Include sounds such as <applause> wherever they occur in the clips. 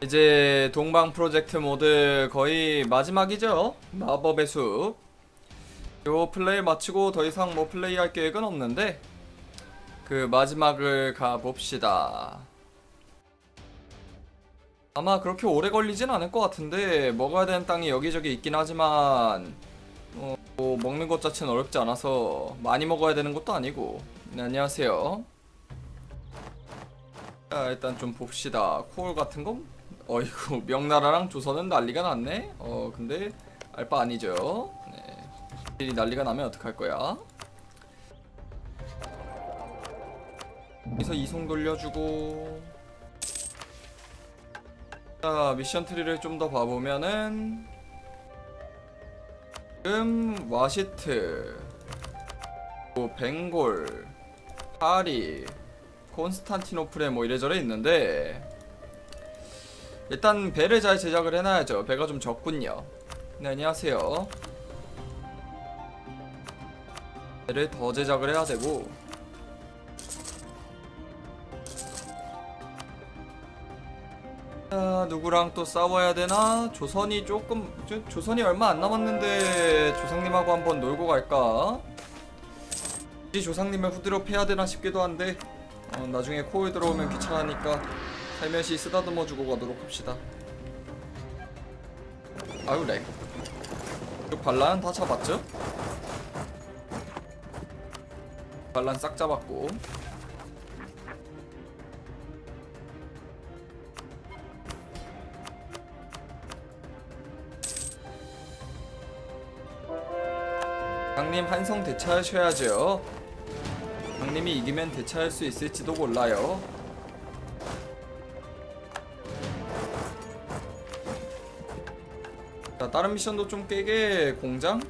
이제 동방 프로젝트 모드 거의 마지막이죠. 마법의 숲. 요 플레이 마치고 더 이상 뭐 플레이할 계획은 없는데 그 마지막을 가 봅시다. 아마 그렇게 오래 걸리진 않을 것 같은데 먹어야 되는 땅이 여기저기 있긴 하지만 어, 뭐 먹는 것 자체는 어렵지 않아서 많이 먹어야 되는 것도 아니고. 네, 안녕하세요. 자 일단 좀 봅시다. 코올 같은 거? 어이구 명나라랑 조선은 난리가 났네. 어 근데 알바 아니죠. 네. 일이 난리가 나면 어떡할 거야? 여기서 이송 돌려주고 자 미션 트리를 좀 더 봐보면은 지금 와시트 뭐 벵골 파리 콘스탄티노플에 뭐 이래저래 있는데 일단 배를 잘 제작을 해놔야죠. 배가 좀 적군요. 네 안녕하세요. 배를 더 제작을 해야 되고. 자 누구랑 또 싸워야 되나? 조선이 조금 조, 조선이 얼마 안 남았는데 조상님하고 한번 놀고 갈까? 굳이 조상님을 후드로 패야 되나 싶기도 한데 어, 나중에 코일 들어오면 귀찮으니까 살며시 쓰다듬어 주고 가도록 합시다. 아유 렉. 이 반란 다 잡았죠? 반란 싹 잡았고. 강님 한성 대차하셔야죠. 강님이 이기면 대차할 수 있을지도 몰라요. 자, 다른 미션도 좀 깨게 공장?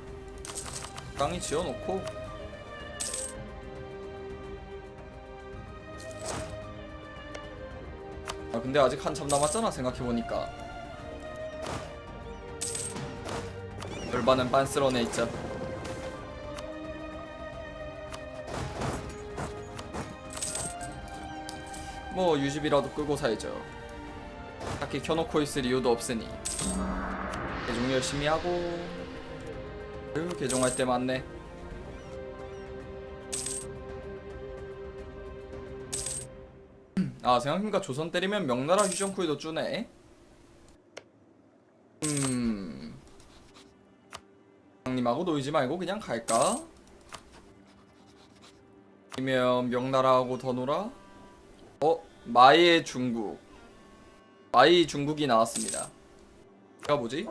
땅이 지어놓고. 아 근데 아직 한참 남았잖아 생각해보니까. 열반은 빤스러내 있자. 뭐 유집이라도 끄고 살죠. 딱히 켜놓고 있을 이유도 없으니 개종 열심히 하고 으 개종할 때 많네 아 생각해보니까 조선 때리면 명나라 휴전쿠에도 쭈네 음 형님하고 놀지 말고 그냥 갈까? 아니면 명나라하고 더 놀아? 어? 마의 중국 마이 중국이 나왔습니다 제가 뭐지?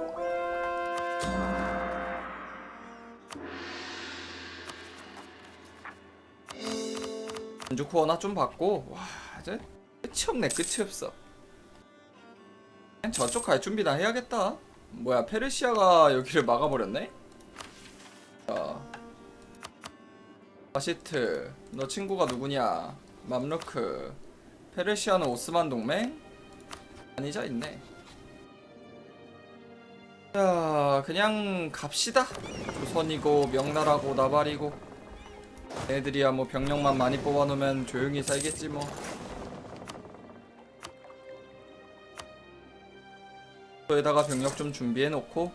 안주코 나좀 받고 와 이제 끝이 없네 끝이 없어. 저쪽 갈 준비 다 해야겠다. 뭐야 페르시아가 여기를 막아버렸네? 자. 바시트 너 친구가 누구냐? 맘루크. 페르시아는 오스만 동맹? 아니자 있네. 자 그냥 갑시다. 조선이고 명나라고 나발이고 애들이야 뭐 병력만 많이 뽑아놓으면 조용히 살겠지 뭐. 에다가 병력 좀 준비해놓고.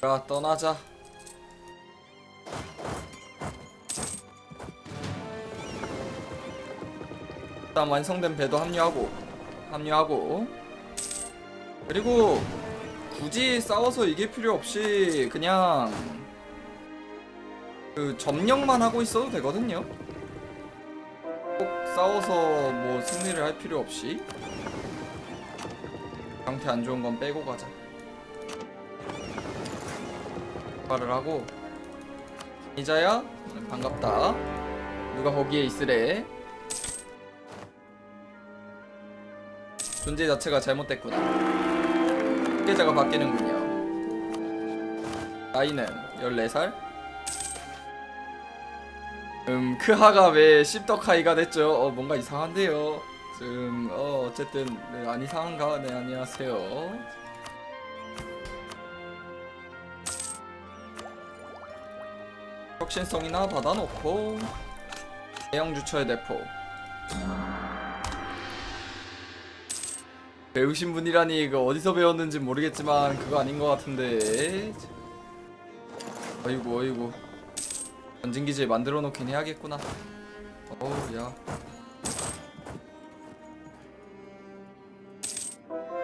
자 떠나자. 일단 완성된 배도 합류하고 합류하고. 그리고 굳이 싸워서 이길 필요 없이 그냥 그 점령만 하고 있어도 되거든요. 꼭 싸워서 뭐 승리를 할 필요 없이 상태 안 좋은 건 빼고 가자. 말을 하고 이자야 반갑다. 누가 거기에 있으래? 존재 자체가 잘못됐구나. 피해자가 바뀌는군요. 나이는 14살? 음, 크하가 왜 씹덕하이가 됐죠? 어, 뭔가 이상한데요. 좀, 어, 어쨌든, 네, 안 이상한가? 네, 안녕하세요. 혁신성이나 받아놓고, 대형 주처의 대포. 배우신 분이라니 그 어디서 배웠는지 모르겠지만 그거 아닌 것 같은데 어이구 어이구 전진기지 만들어 놓긴 해야겠구나 어우 야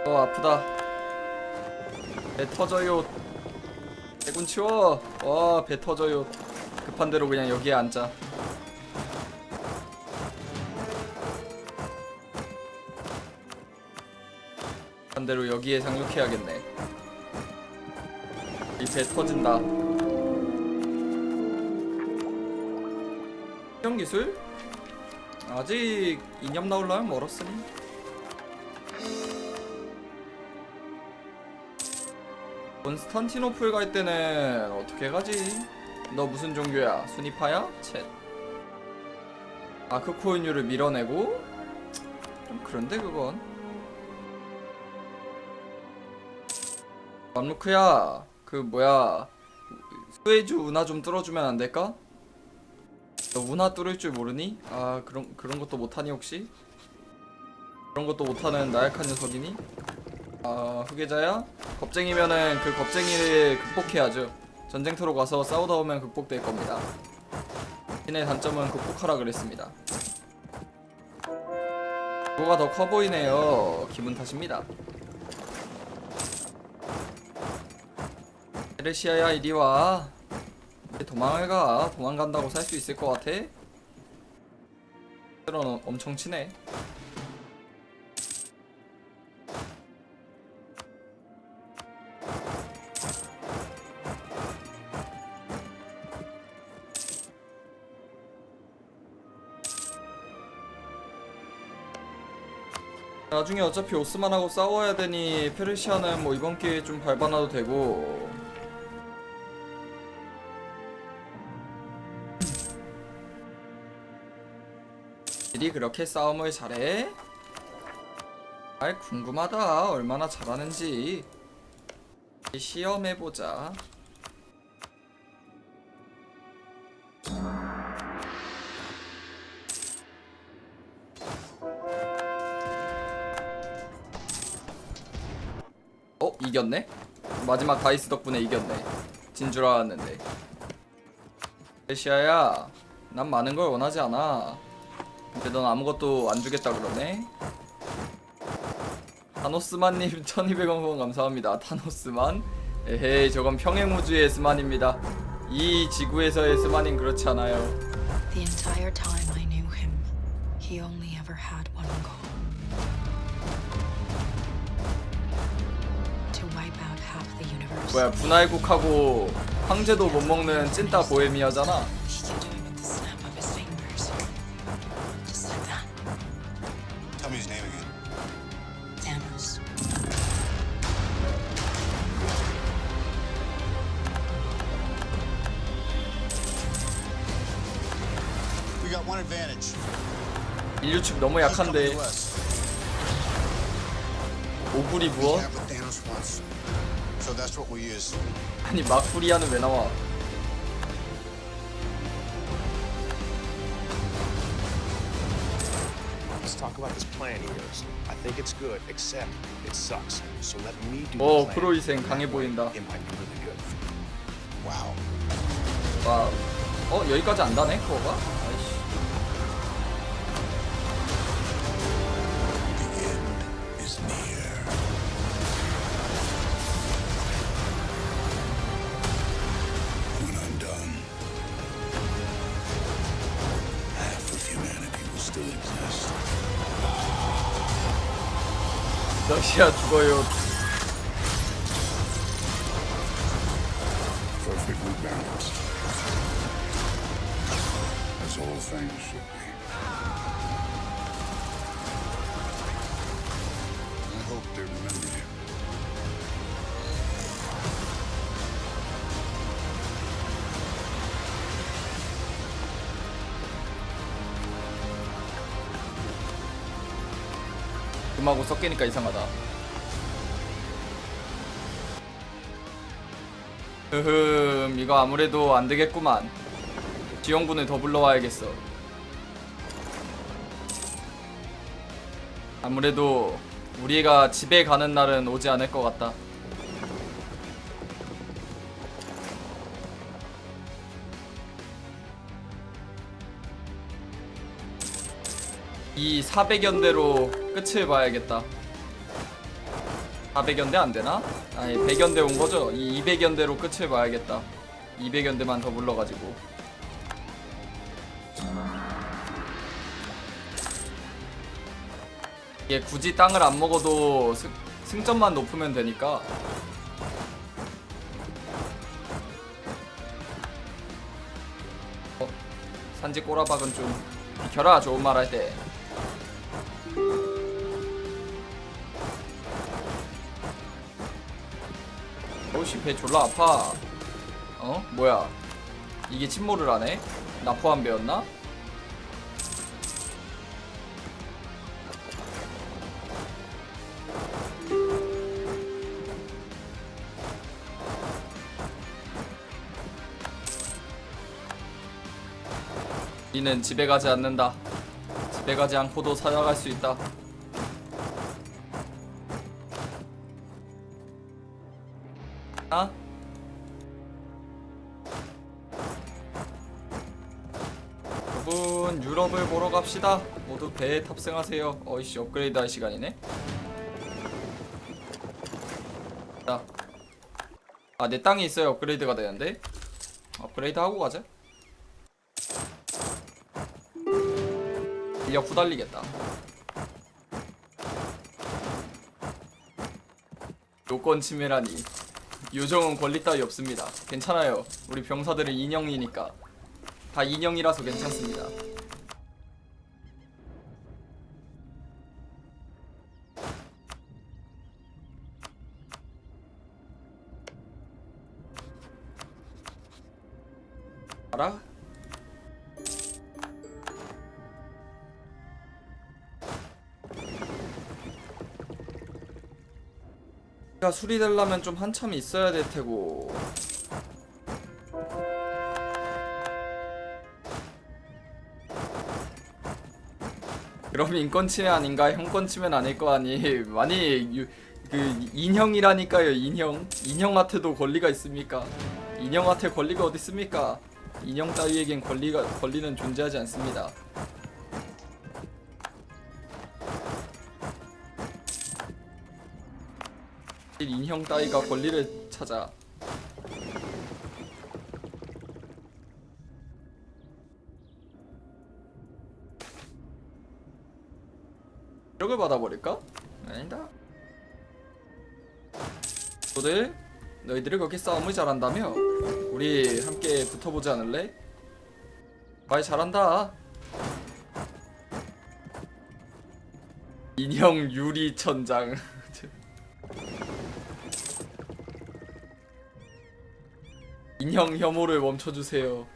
어, 아프다. 배 터져요. 대군 치워. 와, 배 터져요. 급한 대로 그냥 여기에 앉자. 급한 대로 여기에 상륙해야겠네. 이 배 터진다. 실험 기술? 아직 이념 나올라면 멀었으니. 콘스탄티노플 갈 때는 어떻게 가지? 너 무슨 종교야? 순위파야? 쳇. 아크코인유를 밀어내고? 좀 그런데 그건. 맘루크야, 그 뭐야? 수에주 운하 좀 뚫어주면 안 될까? 너 운하 뚫을 줄 모르니? 아 그런 그런 것도 못하니 혹시? 그런 것도 못하는 나약한 녀석이니? 아 후계자야? 겁쟁이면은 그 겁쟁이를 극복해야죠. 전쟁터로 가서 싸우다 오면 극복될 겁니다. 신의 단점은 극복하라 그랬습니다. 그거가 더 커 보이네요. 기분 탓입니다. 에르시아야 이리 와. 왜 도망을 가? 도망간다고 살 수 있을 것 같아? 그런 엄청 친해. 나중에 어차피 오스만하고 싸워야 되니 페르시아는 뭐 이번 기회에 좀 밟아놔도 되고 이 그렇게 싸움을 잘해? 아이 궁금하다 얼마나 잘하는지 시험해보자 어? 이겼네? 마지막 다이스 덕분에 이겼네 진 줄 알았는데 페시아야 난 많은 걸 원하지 않아 근데 넌 아무것도 안 주겠다 그러네. 타노스만님 1200원 <laughs> 후원 감사합니다. 타노스만. 에헤이 저건 평행우주의 스만입니다. 이 지구에서의 스만인 그렇지 않아요. The entire time I knew him, he only ever had one goal. To wipe out half the universe. 뭐야 분할국하고 황제도 못 먹는 찐따 보헤미아잖아 인류축 너무 약한데. 오구리 부어? 아니 막프리아는 왜 나와 어. 프로이센 강해 보인다. 와우 어 여기까지 안 다네 그거가? 죽어요 음하고 섞이니까 이상하다. 흐흠 이거 아무래도 안 되겠구만. 지원군을 더 불러와야겠어. 아무래도 우리가 집에 가는 날은 오지 않을 것 같다. 이 400연대로 끝을 봐야겠다. 400연대 안 되나? 아니 100연대 온 거죠? 이 200연대로 끝을 봐야겠다. 200연대만 더 불러가지고. 이게 굳이 땅을 안 먹어도 승, 승점만 높으면 되니까 어, 산지 꼬라박은 좀 비켜라 좋은 말 할 때 어우씨 배 졸라 아파 어? 뭐야 이게 침몰을 하네? 나포한 배였나? 이는 집에 가지 않는다. 집에 가지 않고도 살아갈 수 있다. 아? 여러분 유럽을 보러 갑시다. 모두 배에 탑승하세요. 어이씨 업그레이드 할 시간이네. 자. 아 내 땅이 있어야 업그레이드가 되는데. 업그레이드 하고 가자. 인력 후달리겠다. 요건 침해라니. 요정은 권리 따위 없습니다. 괜찮아요. 우리 병사들은 인형이니까. 다 인형이라서 괜찮습니다. 알아? 가 수리되려면 좀 한참 있어야 될 테고 그럼 인권 침해 아닌가? 형권 침해는 아닐 거 아니 많이 유, 그 인형이라니까요 인형 인형한테도 권리가 있습니까? 인형한테 권리가 어디 있습니까? 인형 따위에겐 권리가 권리는 존재하지 않습니다. 따위가 권리를 찾아 이력을 받아버릴까? 아니다 너들 너희들이 그렇게 싸움을 잘한다며 우리 함께 붙어보지 않을래? 말 잘한다 인형 유리 천장 인형 혐오를 멈춰주세요.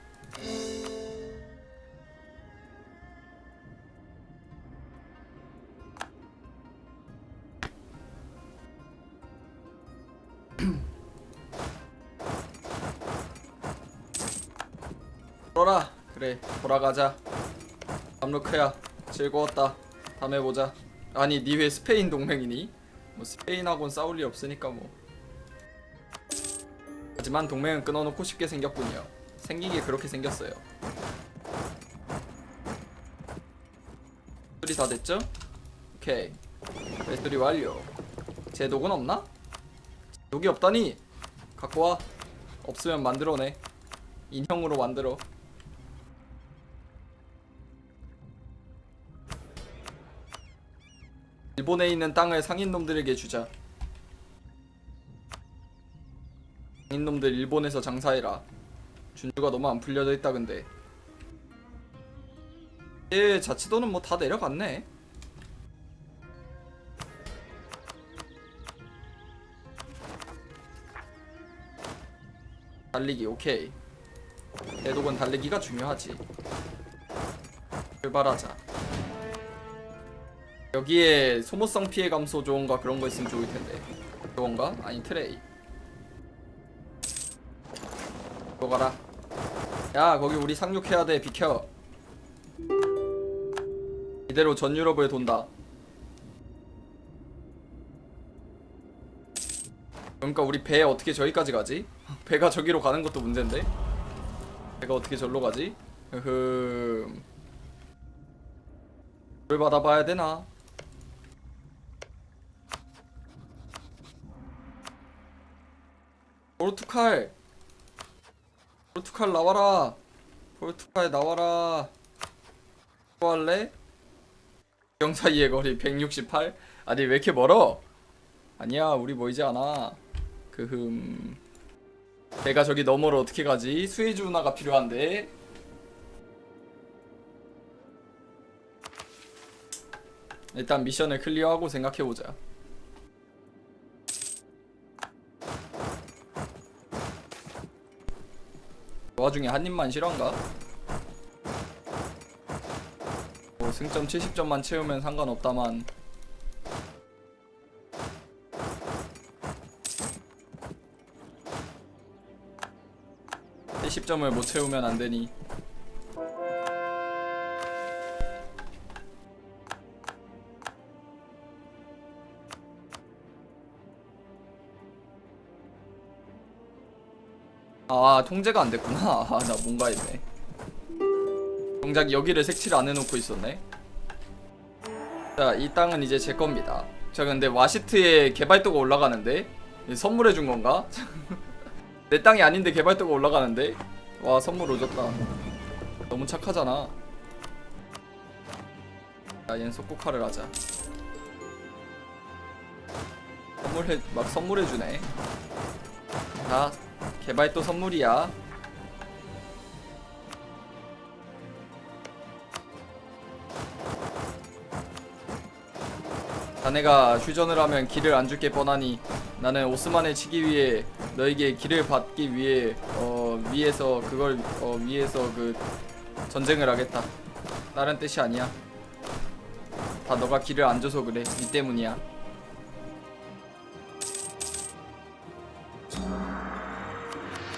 돌아라. 그래 돌아가자. 암루크야 즐거웠다. 다음에 보자. 아니 니왜 스페인 동맹이니? 뭐 스페인하고는 싸울 리 없으니까 뭐 하지만 동맹은 끊어놓고 쉽게 생겼군요. 생기게 그렇게 생겼어요. 수리 다 됐죠? 오케이. 배수리 완료. 제 독은 없나? 독이 없다니? 갖고 와. 없으면 만들어내. 인형으로 만들어. 일본에 있는 땅을 상인놈들에게 주자. 인놈들 일본에서 장사해라. 준주가 너무 안 풀려져 있다 근데. 얘 자치도는 뭐 다 내려갔네. 달리기 오케이. 대독은 달리기가 중요하지. 출발하자. 여기에 소모성 피해 감소 좋은가 그런 거 있으면 좋을 텐데. 그건가? 아니 트레이. 가라. 야 거기 우리 상륙해야 돼. 비켜. 이대로 전 유럽을 돈다. 그러니까 우리 배 어떻게 저기까지 가지? 배가 저기로 가는 것도 문제인데? 배가 어떻게 절로 가지? 흠 뭘 받아봐야 되나? 오르투칼! 포르투칼 나와라 포르투칼 나와라 뭐 할래? 경 사이의 거리 168? 아니 왜 이렇게 멀어? 아니야 우리 모이지 않아 그흠 배가 저기 너머로 어떻게 가지? 수에즈 운하가 필요한데 일단 미션을 클리어하고 생각해보자 그 와중에 한 입만 실화인가? 뭐 승점 70점만 채우면 상관없다만 70점을 못 채우면 안 되니 아 통제가 안 됐구나. <laughs> 아, 나 뭔가 했네 정작 여기를 색칠 안 해놓고 있었네. 자 이 땅은 이제 제 겁니다. 자 근데 와시트에 개발도가 올라가는데? 이거 선물해 준 건가? <laughs> 내 땅이 아닌데 개발도가 올라가는데? 와 선물 오졌다. 너무 착하잖아. 야얜 속국화를 하자. 선물해 막 선물해주네. 자 개발도 선물이야 자네가 휴전을 하면 길을 안 줄게 뻔하니 나는 오스만을 치기 위해 너에게 길을 받기 위해 어 위에서 그걸 어 위에서 그 전쟁을 하겠다. 다른 뜻이 아니야. 다 너가 길을 안 줘서 그래. 이 때문이야.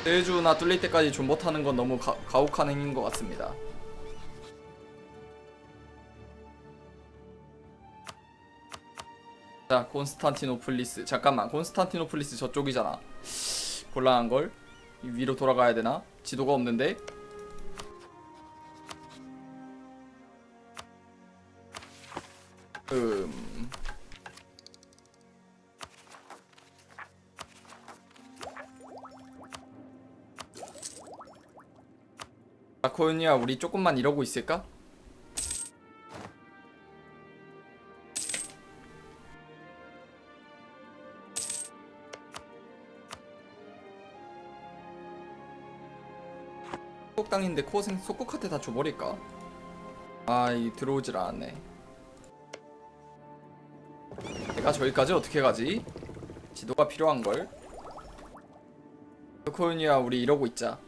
세주나 뚫릴 때까지 존버 타는 건 너무 가, 가혹한 행위인 것 같습니다. 자, 콘스탄티노플리스. 잠깐만, 콘스탄티노플리스 저쪽이잖아. 곤란한 걸. 이 위로 돌아가야 되나? 지도가 없는데. 음. 아코니아 우리 조금만 이러고 있을까? 속땅인데 코생 속국한테 다 줘버릴까? 아이 들어오질 않았네 내가 저기까지 어떻게 가지? 지도가 필요한걸 코니아 우리 이러고 있자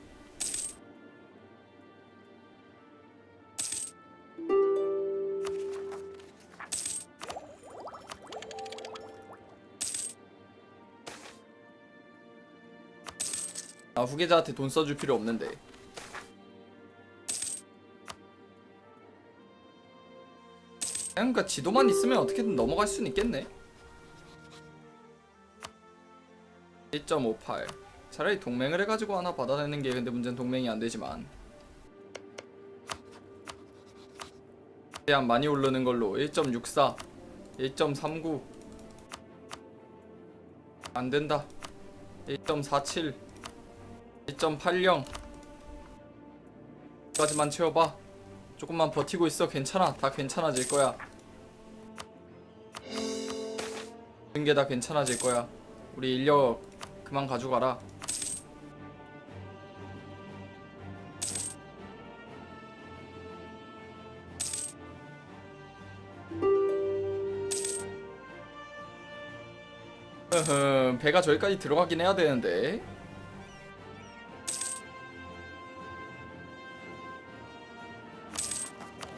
아 후계자한테 돈 써줄 필요 없는데. 그냥 그니까 지도만 있으면 어떻게든 넘어갈 수는 있겠네. 1.58 차라리 동맹을 해가지고 하나 받아내는 게 근데 문제는 동맹이 안 되지만. 대한 많이 오르는 걸로 1.64 1.39 안 된다. 1.47 1.80 까지만 채워봐. 조금만 버티고 있어. 괜찮아. 다 괜찮아질 거야. 모든 게다 괜찮아질 거야. 우리 인력 그만 가져가라. <laughs> 배가 저기까지 들어가긴 해야 되는데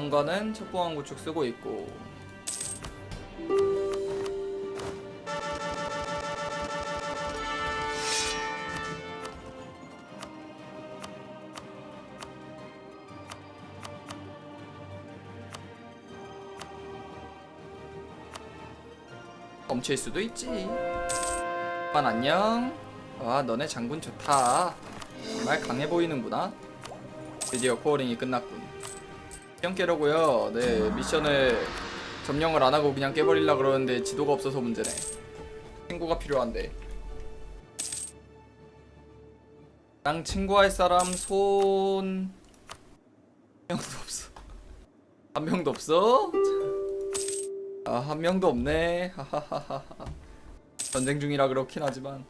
공간은 첩보항 구축 쓰고 있고 넘칠 수도 있지 만 안녕. 와 너네 장군 좋다. 정말 강해 보이는구나. 드디어 코어링이 끝났군. 미션 깨려고요. 네 미션을 점령을 안 하고 그냥 깨버리려 그러는데 지도가 없어서 문제네. 친구가 필요한데. 랑 친구할 사람 손 한 명도 없어. 한 명도 없어? 아 한 명도 없네. 하하하하. 전쟁 중이라 그렇긴 하지만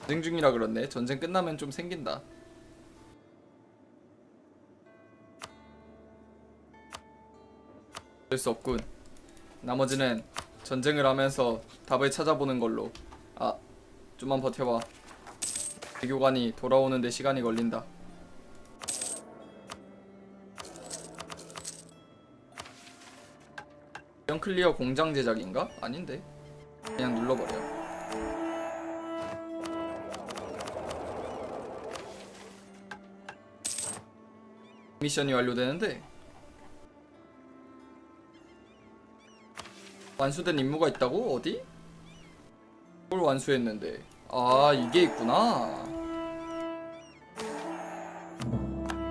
전쟁 중이라 그렇네. 전쟁 끝나면 좀 생긴다. 어쩔 수 없군. 나머지는 전쟁을 하면서 답을 찾아보는 걸로. 아, 좀만 버텨봐. 대교관이 돌아오는데 시간이 걸린다. 영 클리어 공장 제작인가? 아닌데. 그냥 눌러버려. 미션이 완료되는데 완수된 임무가 있다고? 어디? 뭘 완수했는데 아 이게 있구나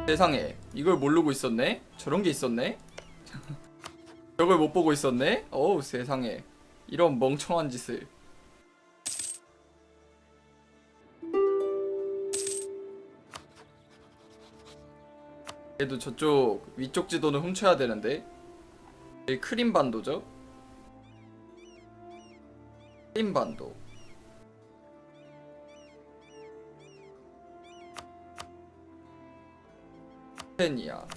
세상에 이걸 모르고 있었네? 저런 게 있었네? <laughs> 저걸 못 보고 있었네? 어우 세상에 이런 멍청한 짓을 그래도 저쪽 위쪽 지도는 훔쳐야 되는데 크림 반도죠? 크림 반도 테니아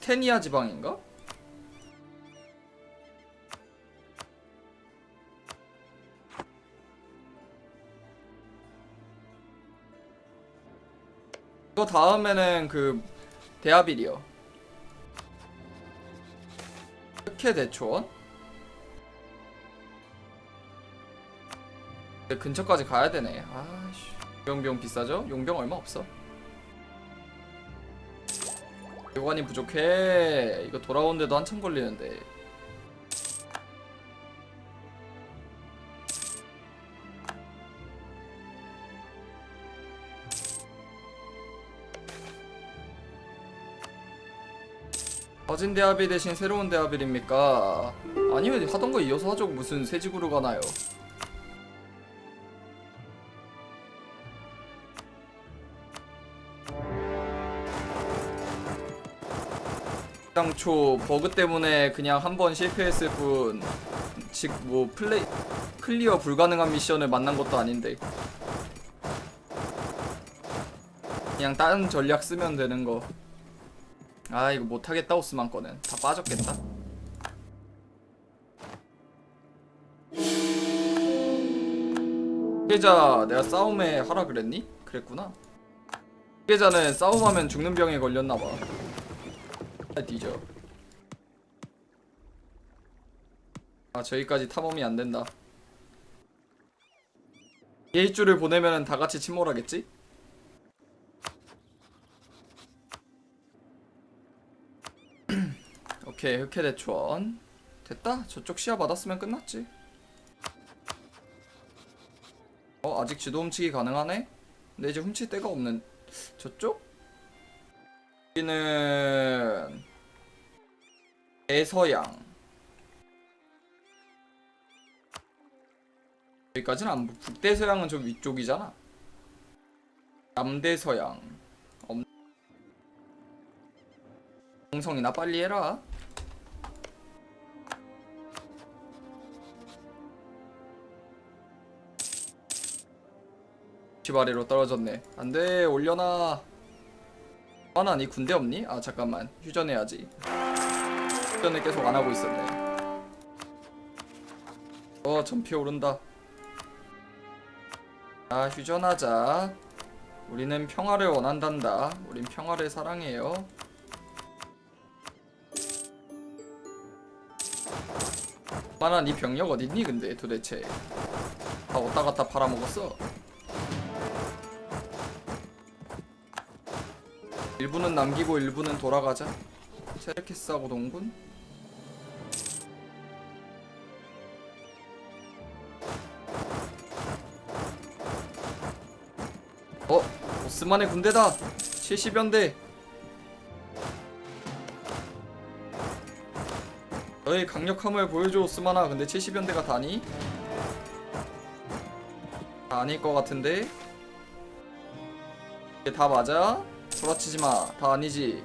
테니아 지방인가? 이거 다음에는 그 대하빌이요. 특혜 대초원? 근처까지 가야 되네. 아씨. 용병 비싸죠? 용병 얼마 없어. 요관이 부족해. 이거 돌아오는데도 한참 걸리는데. 거진 대합이 대신 새로운 대합일입니까? 아니면 하던 거 이어서 하죠. 무슨 새 집으로 가나요? 당초 버그 때문에 그냥 한 번 실패했을 뿐, 즉 뭐 플레이 클리어 불가능한 미션을 만난 것도 아닌데. 그냥 다른 전략 쓰면 되는 거. 아 이거 못하겠다 오스만 거는 다 빠졌겠다 피해자 내가 싸움에 하라 그랬니? 그랬구나 피해자는 싸움하면 죽는 병에 걸렸나봐 아 뒤져. 아 저기까지 탐험이 안된다. 게이줄을 보내면은 다같이 침몰하겠지? <clears throat> 오케이 흑해 대추원. 됐다? 저쪽 시야 받았으면 끝났지. 어 아직 지도 훔치기 가능하네? 근데 이제 훔칠 데가 없는 저쪽? 여기는 대서양. 여기까지는 안 보- 북대서양은 좀 위쪽이잖아. 남대서양. 없 홍성이나 빨리 해라. 집 아래로 떨어졌네. 안돼 올려놔. 아나 니 군대 없니? 아 잠깐만. 휴전해야지 휴전을 계속 안 하고 있었네. 어 전피 오른다. 아 휴전하자. 우리는 평화를 원한단다. 우린 평화를 사랑해요. 만아 니 병력 어딨니 근데 도대체? 다 왔다 갔다 팔아먹었어. 일부는 남기고 일부는 돌아가자. 체르케스하고 동군 오스만의 군대다. 70연대. 너의 강력함을 보여줘 오스만아. 근데 70연대가 다니? 다 아닐 것 같은데? 다 맞아? 소라치지마. 다 아니지.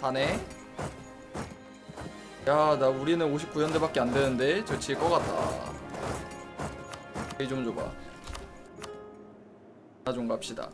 다네. 야 나 우리는 59연대밖에 안 되는데 저 질 것 같다. 여기 좀 줘봐. 나 좀 갑시다